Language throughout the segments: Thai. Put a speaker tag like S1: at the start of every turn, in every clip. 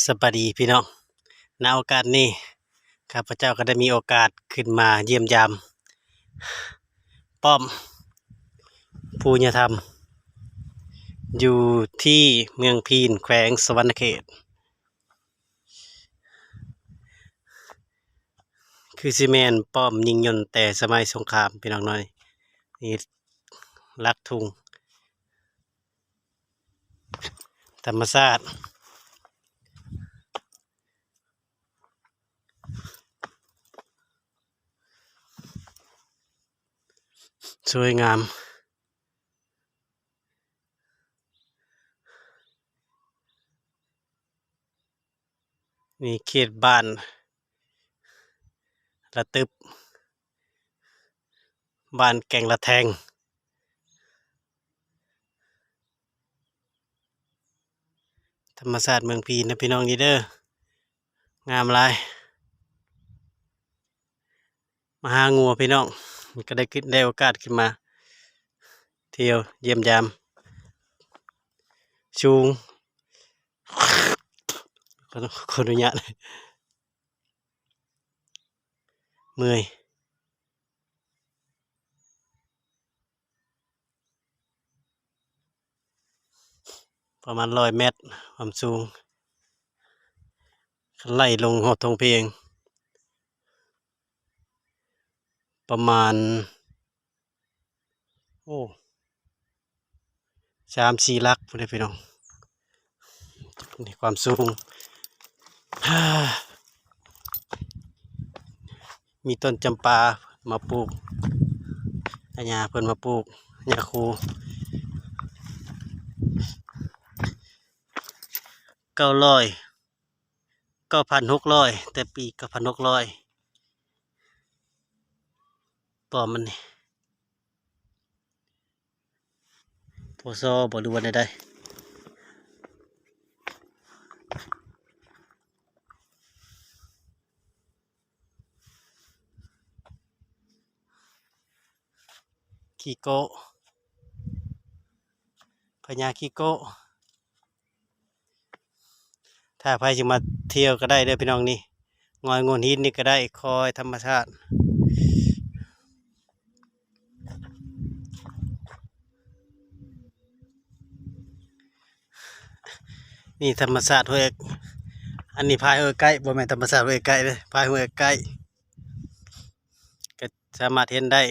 S1: สบายดีพี่น้องณโอกาสนี้ข้าพเจ้าก็ได้มีโอกาสขึ้นมาเยี่ยมยาม ป้อมภูญธรรม อยู่ที่เมืองพีนแขวงสวรรณเขต คือซีเมนป้อมยิงยนต์แต่สมัยสงครามพี่น้องน้อยนี่ลักทุงธรรมชาติ สวยงาม นี่เขตบ้านระตึบ บ้านแก่งละแทง ธรรมศาสตร์เมืองพีนะพี่น้องนี่เด้องามลาย มาหางัวพี่น้อง ก็ได้ขึ้นได้โอกาสขึ้นมา เที่ยวเยี่ยมยามชูงขอขออนุญาตเมื่อยประมาณร้อยเมตร ความสูง ไล่ลงหอดทงเพลง ประมาณ โอ้สามสี่ลักพูดได้พี่น้องนี่ความสูง มีต้นจำปามาปลูกอาญาเพิ่นมาปลูกยาคูเก้าร้อยเก้าพันหกร้อยแต่ปีเก้าพันหกร้อย ปอมมันนี่พอซอบหรือวันใดๆขี้โกะพญาขี้โกะถ้าใครจะมาเที่ยวก็ได้เด้อพี่น้องนี่งอยงนหินนี่ก็ได้คอยธรรมชาติ นี่ธรรมศาสตร์ห้วยอันนี้พายห้วยใกล้บ่แม่นธรรมศาสตร์ห้วยใกล้เลยพายห้วยใกล้ก็สามารถเห็นได้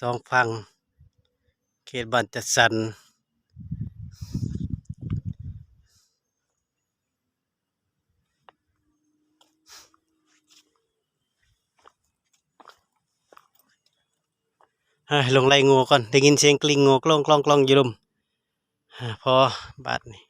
S1: สองฝั่งเขตบ้านจัดสรรเฮ้ยลงไล่งูก่อนได้ยินเสียงกลิ้งงูกล้องกล้องกล้องอยู่ลม พอบาดนี่